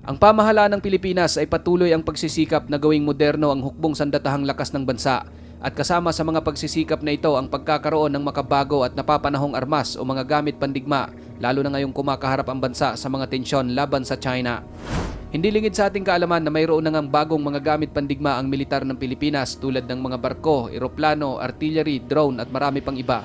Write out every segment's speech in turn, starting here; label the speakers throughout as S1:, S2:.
S1: Ang pamahalaan ng Pilipinas ay patuloy ang pagsisikap na gawing moderno ang hukbong sandatahang lakas ng bansa at kasama sa mga pagsisikap na ito ang pagkakaroon ng makabago at napapanahong armas o mga gamit pandigma lalo na ngayong kumakaharap ang bansa sa mga tensyon laban sa China. Hindi lingid sa ating kaalaman na mayroon na ngang bagong mga gamit pandigma ang militar ng Pilipinas tulad ng mga barko, eroplano, artillery, drone at marami pang iba.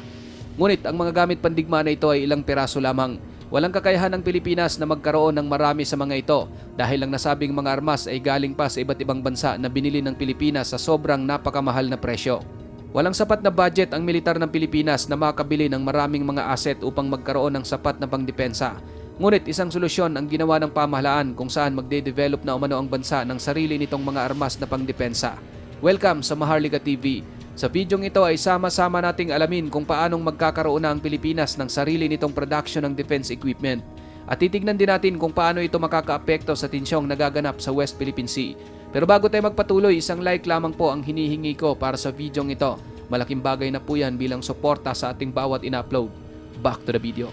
S1: Ngunit ang mga gamit pandigma na ito ay ilang piraso lamang. Walang kakayahan ng Pilipinas na magkaroon ng marami sa mga ito dahil ang nasabing mga armas ay galing pa sa iba't ibang bansa na binili ng Pilipinas sa sobrang napakamahal na presyo. Walang sapat na budget ang militar ng Pilipinas na makabili ng maraming mga asset upang magkaroon ng sapat na pangdepensa. Ngunit isang solusyon ang ginawa ng pamahalaan kung saan magde-develop na umano ang bansa ng sarili nitong mga armas na pangdepensa. Welcome sa Maharlika TV. Sa bidyong ito ay sama-sama nating alamin kung paanong magkakaroon na ang Pilipinas ng sarili nitong production ng defense equipment. At titignan din natin kung paano ito makakaapekto sa tensyong nagaganap sa West Philippine Sea. Pero bago tayo magpatuloy, isang like lamang po ang hinihingi ko para sa bidyong ito. Malaking bagay na po yan bilang suporta sa ating bawat in-upload. Back to the video.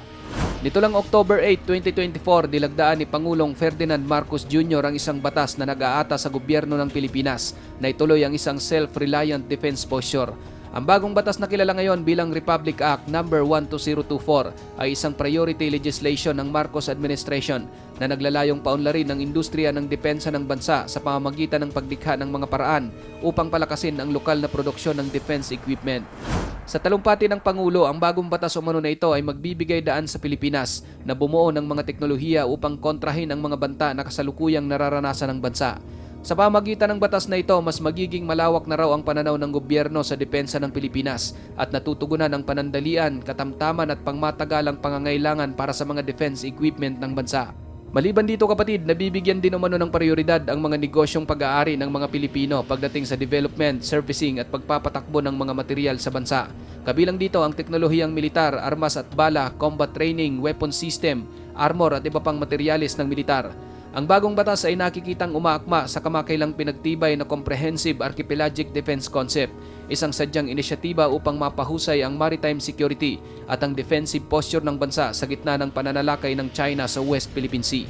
S1: Nito lang October 8, 2024, dilagdaan ni Pangulong Ferdinand Marcos Jr. ang isang batas na nag-aata sa gobyerno ng Pilipinas na ituloy ang isang self-reliant defense posture. Ang bagong batas na kilala ngayon bilang Republic Act No. 12024 ay isang priority legislation ng Marcos administration na naglalayong paunlarin ng industriya ng depensa ng bansa sa pamamagitan ng paglikha ng mga paraan upang palakasin ang lokal na produksyon ng defense equipment. Sa talumpati ng Pangulo, ang bagong batas umano na ito ay magbibigay daan sa Pilipinas na bumuo ng mga teknolohiya upang kontrahin ang mga banta na kasalukuyang nararanasan ng bansa. Sa pamagitan ng batas na ito, mas magiging malawak na raw ang pananaw ng gobyerno sa depensa ng Pilipinas at natutugunan ang panandalian, katamtaman at pangmatagalang pangangailangan para sa mga defense equipment ng bansa. Maliban dito kapatid, nabibigyan din umano ng prioridad ang mga negosyong pag-aari ng mga Pilipino pagdating sa development, servicing at pagpapatakbo ng mga material sa bansa. Kabilang dito ang teknolohiyang militar, armas at bala, combat training, weapon system, armor at iba pang materyales ng militar. Ang bagong batas ay nakikitang umaakma sa kamakailang pinagtibay na Comprehensive Archipelagic Defense Concept, isang sadyang inisyatiba upang mapahusay ang maritime security at ang defensive posture ng bansa sa gitna ng pananalakay ng China sa West Philippine Sea.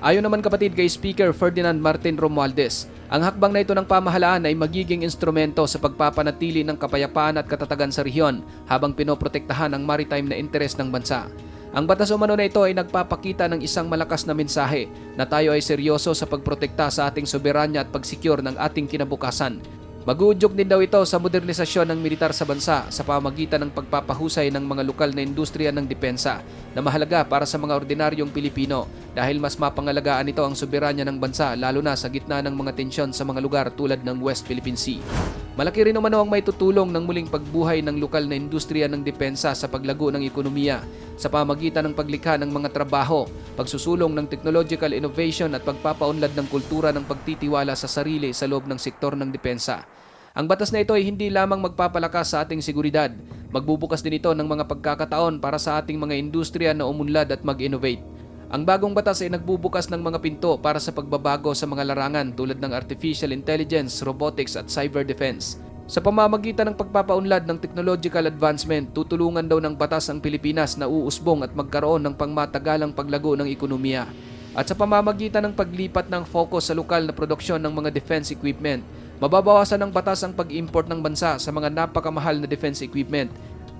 S1: Ayon naman kapatid kay Speaker Ferdinand Martin Romualdez, ang hakbang na ito ng pamahalaan ay magiging instrumento sa pagpapanatili ng kapayapaan at katatagan sa rehiyon habang pinoprotektahan ang maritime na interes ng bansa. Ang batas umano na ito ay nagpapakita ng isang malakas na mensahe na tayo ay seryoso sa pagprotekta sa ating soberanya at pagsikyur ng ating kinabukasan. Maguudyok din daw ito sa modernisasyon ng militar sa bansa sa pamagitan ng pagpapahusay ng mga lokal na industriya ng depensa na mahalaga para sa mga ordinaryong Pilipino dahil mas mapangalagaan ito ang soberanya ng bansa lalo na sa gitna ng mga tensyon sa mga lugar tulad ng West Philippine Sea. Malaki rin umano ang may tutulong ng muling pagbuhay ng lokal na industriya ng depensa sa paglago ng ekonomiya sa pamagitan ng paglikha ng mga trabaho, pagsusulong ng technological innovation at pagpapaunlad ng kultura ng pagtitiwala sa sarili sa loob ng sektor ng depensa. Ang batas na ito ay hindi lamang magpapalakas sa ating seguridad, magbubukas din ito ng mga pagkakataon para sa ating mga industriya na umunlad at mag-innovate. Ang bagong batas ay nagbubukas ng mga pinto para sa pagbabago sa mga larangan tulad ng artificial intelligence, robotics at cyber defense. Sa pamamagitan ng pagpapaunlad ng technological advancement, tutulungan daw ng batas ang Pilipinas na uusbong at magkaroon ng pangmatagalang paglago ng ekonomiya. At sa pamamagitan ng paglipat ng focus sa lokal na produksyon ng mga defense equipment, mababawasan ng batas ang pag-import ng bansa sa mga napakamahal na defense equipment.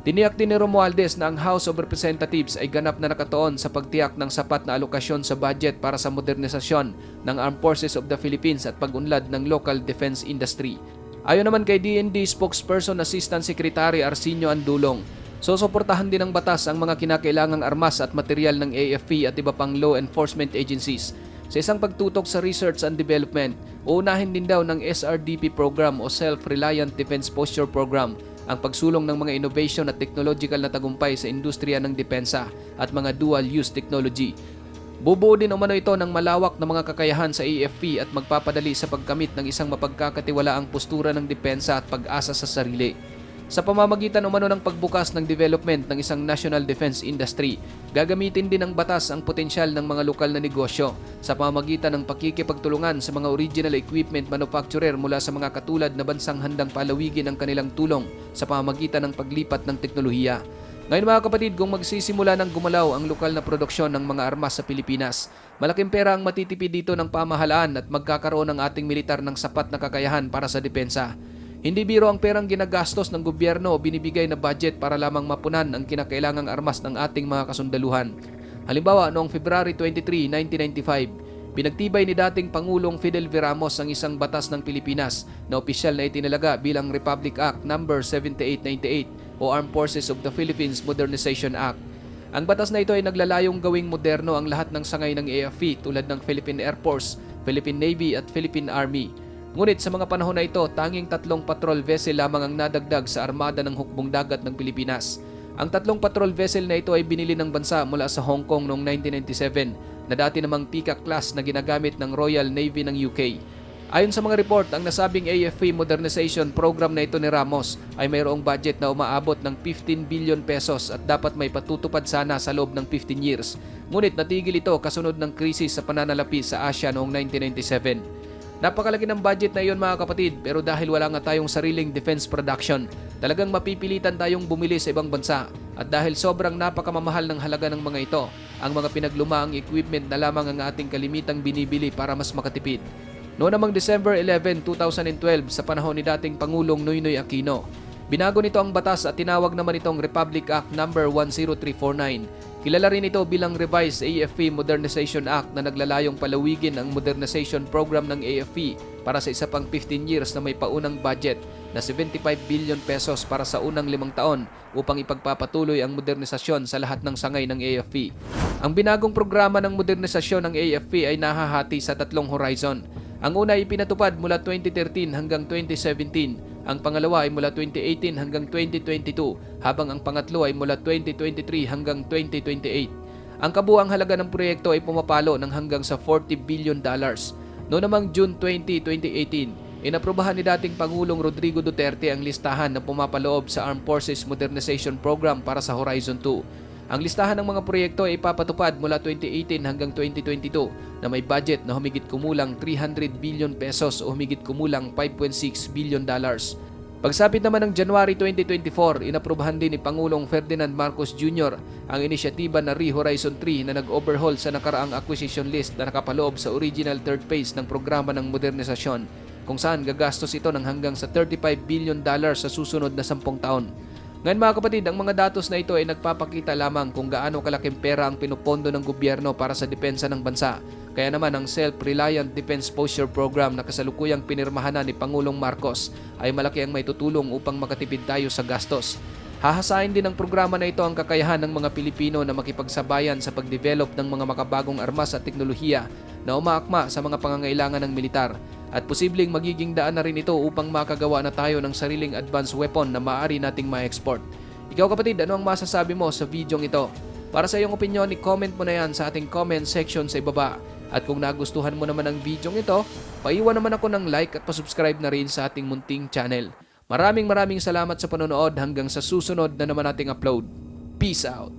S1: Tiniyak din ni Romualdez na ang House of Representatives ay ganap na nakatuon sa pagtiyak ng sapat na alokasyon sa budget para sa modernisasyon ng Armed Forces of the Philippines at pag-unlad ng local defense industry. Ayon naman kay DND spokesperson Assistant Secretary Arsenio Andulong, susuportahan din ng batas ang mga kinakailangang armas at material ng AFP at iba pang law enforcement agencies. Sa isang pagtutok sa research and development, uunahin din daw ng SRDP program o Self-Reliant Defense Posture Program ang pagsulong ng mga innovation at technological na tagumpay sa industriya ng depensa at mga dual-use technology Bubuo din umano ito ng malawak na mga kakayahan sa AFP at magpapadali sa pagkamit ng isang mapagkakatiwalaang postura ng depensa at pag-asa sa sarili. Sa pamamagitan umano ng pagbukas ng development ng isang national defense industry, gagamitin din ng batas ang potensyal ng mga lokal na negosyo sa pamamagitan ng pakikipagtulungan sa mga original equipment manufacturer mula sa mga katulad na bansang handang palawigin ang kanilang tulong sa pamamagitan ng paglipat ng teknolohiya. Ngayon mga kapatid, kung magsisimula ng gumalaw ang lokal na produksyon ng mga armas sa Pilipinas, malaking pera ang matitipid dito ng pamahalaan at magkakaroon ng ating militar ng sapat na kakayahan para sa depensa. Hindi biro ang perang ginagastos ng gobyerno o binibigay na budget para lamang mapunan ang kinakailangang armas ng ating mga kasundaluhan. Halimbawa, noong February 23, 1995, pinagtibay ni dating Pangulong Fidel V. Ramos ang isang batas ng Pilipinas na opisyal na itinalaga bilang Republic Act No. 7898 o Armed Forces of the Philippines Modernization Act. Ang batas na ito ay naglalayong gawing moderno ang lahat ng sangay ng AFP tulad ng Philippine Air Force, Philippine Navy at Philippine Army. Ngunit sa mga panahon na ito, tanging tatlong patrol vessel lamang ang nadagdag sa armada ng hukbong dagat ng Pilipinas. Ang tatlong patrol vessel na ito ay binili ng bansa mula sa Hong Kong noong 1997 na dati namang Peacock class na ginagamit ng Royal Navy ng UK. Ayon sa mga report, ang nasabing AFP modernization program na ito ni Ramos ay mayroong budget na umaabot ng 15 billion pesos at dapat may patutupad sana sa loob ng 15 years. Ngunit natigil ito kasunod ng krisis sa pananalapi sa Asia noong 1997. Napakalaki ng budget na iyon mga kapatid pero dahil wala nga tayong sariling defense production, talagang mapipilitan tayong bumili sa ibang bansa at dahil sobrang napakamamahal ng halaga ng mga ito, ang mga pinaglumaang equipment na lamang ang ating kalimitang binibili para mas makatipid. Noong namang December 11, 2012 sa panahon ni dating Pangulong Noynoy Aquino, binago nito ang batas at tinawag naman itong Republic Act No. 10349. Kilala rin ito bilang Revised AFP Modernization Act na naglalayong palawigin ang modernization program ng AFP para sa isa pang 15 years na may paunang budget na 75 billion pesos para sa unang limang taon upang ipagpapatuloy ang modernisasyon sa lahat ng sangay ng AFP. Ang binagong programa ng modernisasyon ng AFP ay nahahati sa tatlong horizon. Ang una ay pinatupad mula 2013 hanggang 2017, ang pangalawa ay mula 2018 hanggang 2022, habang ang pangatlo ay mula 2023 hanggang 2028. Ang kabuang halaga ng proyekto ay pumapalo ng hanggang sa 40 billion dollars. Noong namang June 20, 2018, inaprubahan ni dating Pangulong Rodrigo Duterte ang listahan na pumapaloob sa Armed Forces Modernization Program para sa Horizon 2. Ang listahan ng mga proyekto ay ipapatupad mula 2018 hanggang 2022 na may budget na humigit kumulang 300 billion pesos o humigit kumulang 5.6 billion dollars. Pagsapit naman ng January 2024, inaprubahan din ni Pangulong Ferdinand Marcos Jr. ang inisyatiba na Re-Horizon 3 na nag-overhaul sa nakaraang acquisition list na nakapaloob sa original third phase ng programa ng modernisasyon kung saan gagastos ito ng hanggang sa 35 billion dollars sa susunod na 10 taon. Ngayon mga kapatid, ang mga datos na ito ay nagpapakita lamang kung gaano kalaking pera ang pinupondo ng gobyerno para sa depensa ng bansa. Kaya naman ang Self-Reliant Defense Posture Program na kasalukuyang pinirmahan ni Pangulong Marcos ay malaki ang may tutulong upang makatipid tayo sa gastos. Hahasain din ng programa na ito ang kakayahan ng mga Pilipino na makipagsabayan sa pagdevelop ng mga makabagong armas at teknolohiya na umaakma sa mga pangangailangan ng militar at posibleng magiging daan na rin ito upang makagawa na tayo ng sariling advanced weapon na maaari nating ma-export. Ikaw kapatid, ano ang masasabi mo sa videong ito? Para sa iyong opinion, i-comment mo na yan sa ating comment section sa ibaba. At kung nagustuhan mo naman ang videong ito, paiwan naman ako ng like at pasubscribe na rin sa ating munting channel. Maraming maraming salamat sa panonood hanggang sa susunod na naman nating upload. Peace out!